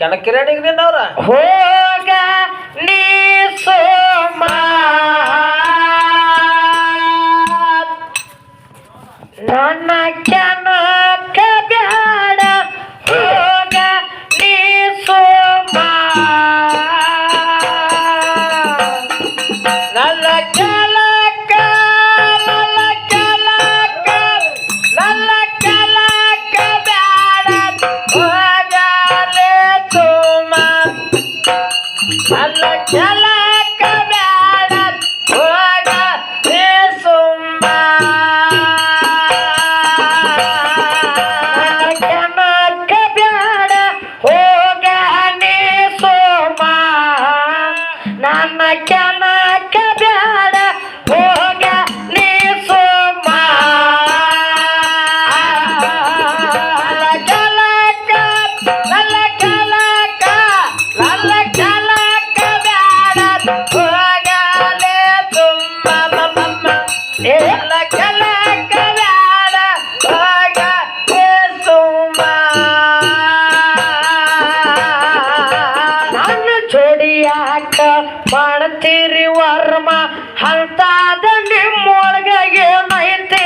ಕೆಣಕಿರೇಣಿಗ್ರಿ ಅವ್ರ ಹೋ cama. ಯಾಕ ಮಾಡ್ತೀರಿ ವರ್ಮ? ಹಂತಾದ ನಿಮ್ಮೊಳಗ ಏನೈತೆ?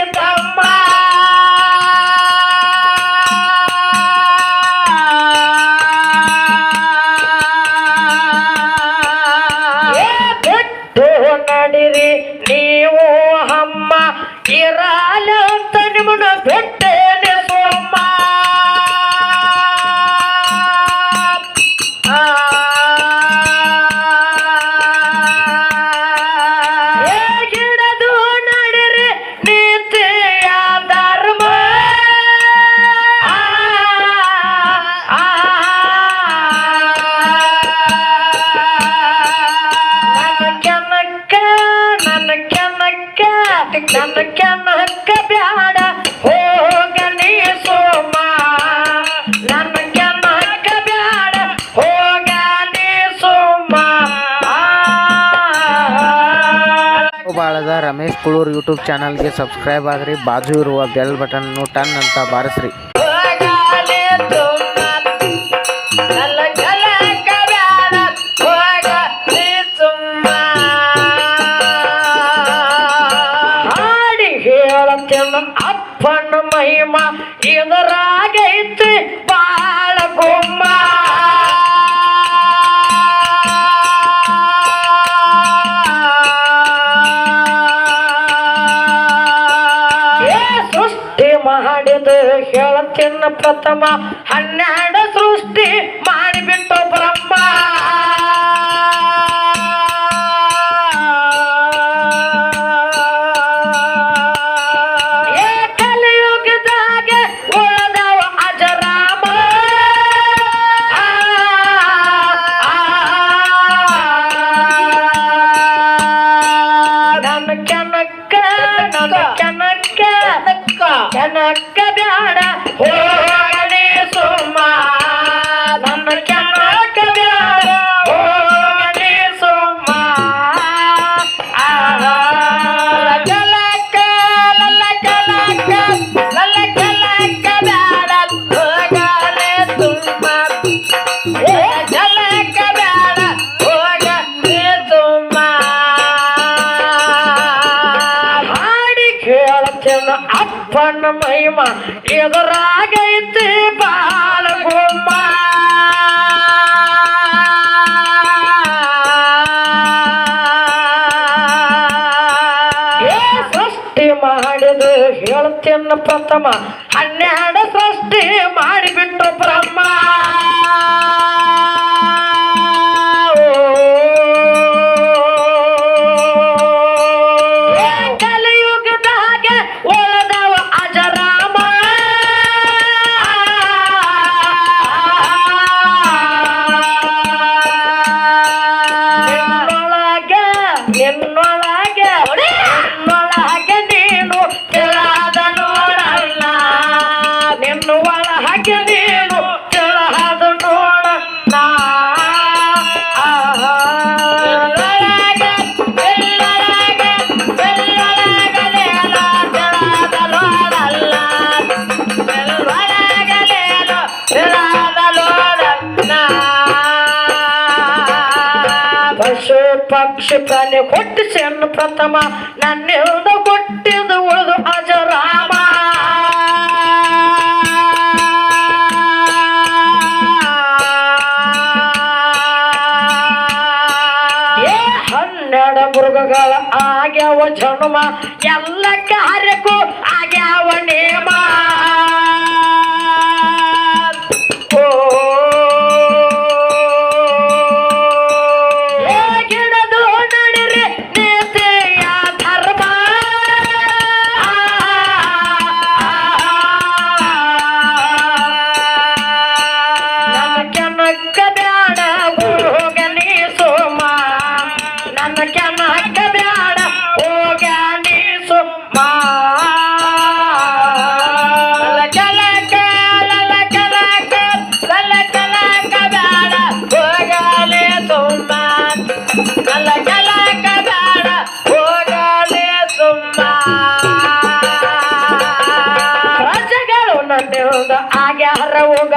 ಯೂಟ್ಯೂಬ್ ಚಾನಲ್ಗೆ ಸಬ್ಸ್ಕ್ರೈಬ್ ಆಗಿರಿ ಬಾಜು ಇರುವ ಬೆಲ್ ಬಟನ್ನು ಟನ್ ಅಂತ ಬಾರಿಸ್ರಿ. ಅಪ್ಪನ ಮಹಿಮಾ ಇದರಾಗೈತಿ ಬಾಳ ಗುಮ್ಮ. ತಮ್ಮ ಹನ್ನೆರಡು ಮಹಿಮ ಎದುರಾಗೈತಿ ಬಾಳ ಗೋಮ ಸೃಷ್ಟಿ ಮಾಡಿದ ಹೇಳ್ತೇನಪ್ಪ ಪ್ರಥಮ ಪಕ್ಷಿ ಕೊಟ್ಟು ಹುಟ್ಟಿಸೆನ್ನು ಪ್ರಥಮ. ನನ್ನೆಲ್ಲ ಕೊಟ್ಟಿದ್ದು ಉಳಿದು ಅಜರಾಮ ಏ ಹನ್ನೆರಡು ಮೃಗಗಳ ಆಗ್ಯಾವ ಜನ್ಮ. ಎಲ್ಲ ಕಾರ್ಯಕ್ಕೂ ಆಗ್ಯಾವ ನೇಮ.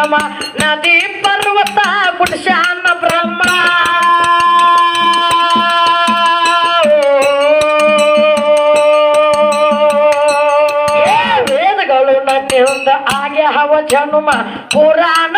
ಹೋಗಮ ನದಿ ಪರ್ವತ ಕುಡ್ಶಾನ ಬ್ರಹ್ಮ. ವೇದಗಳು ಆಗೆ ಆಗ್ಯಾವ ಜನುಮ ಪುರಾಣ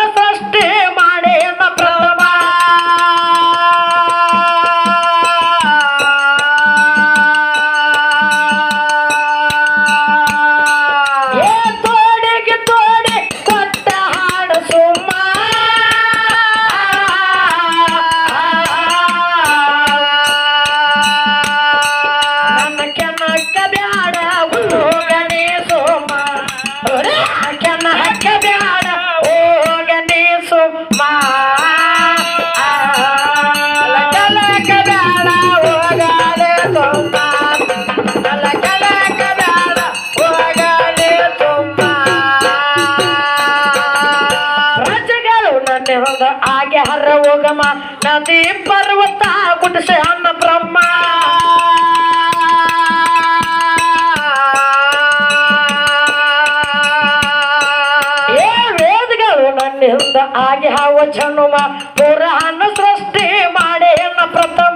ಹರ ಹೋಗಮ ನದಿ ಪರ್ವತ ಗುಡಿಸೆ ಅನ್ನ ಬ್ರಹ್ಮ. ನನ್ನಿಂದ ಆಗಿ ಹಾವ ಚನ್ನುಮ ಪುರಾಣ ಸೃಷ್ಟಿ ಮಾಡೇನ ಪ್ರಥಮ.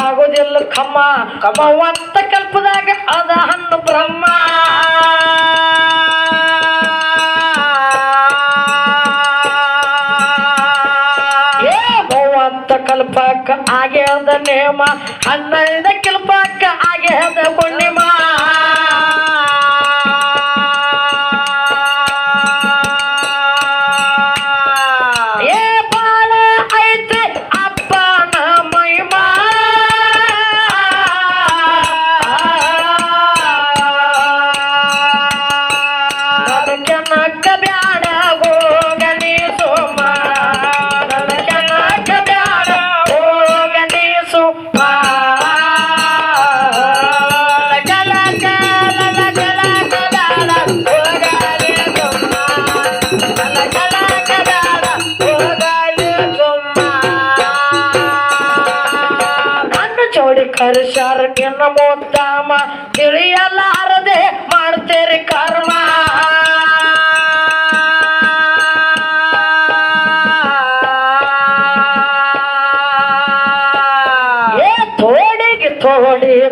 ಆಗುದಿಲ್ಲ ಕಮ್ಮ ಕಮವಂತ ಕಲ್ಪದಾಗ ಅದ ಹಣ್ಣು ಬ್ರಹ್ಮ ಏ ಮೂವಂತ ಕಲ್ಪಕ್ಕ ಆಗ್ಯದ ನೇಮ ಹನ್ನೈದ ಕಲ್ಪಕ್ಕ ಆಗ್ಯದ ಪೂರ್ಣಿಮ.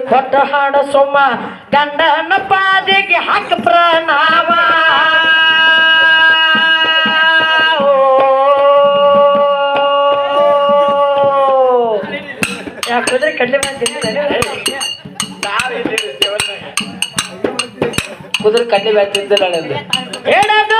ಕೊಟ್ಟ ಹಾಡ ಸುಮ್ಮ ಗಂಡನ ಪಾದಿಗೆ ಹಾಕ ಪ್ರಣಾಮ ಯಾಕಂದ್ರೆ ಕಡ್ಲೆ ಕುದುರೆ ಕಡ್ಲಿ ಬ್ಯಾತಿದ್ದೆ ನಾಳೆ ಎಡದು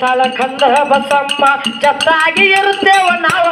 ತಳಕಂದ್ರ ಬಸಮ್ಮ ಚತ್ತಾಗಿ ಇರುತ್ತೇವ ನಾವು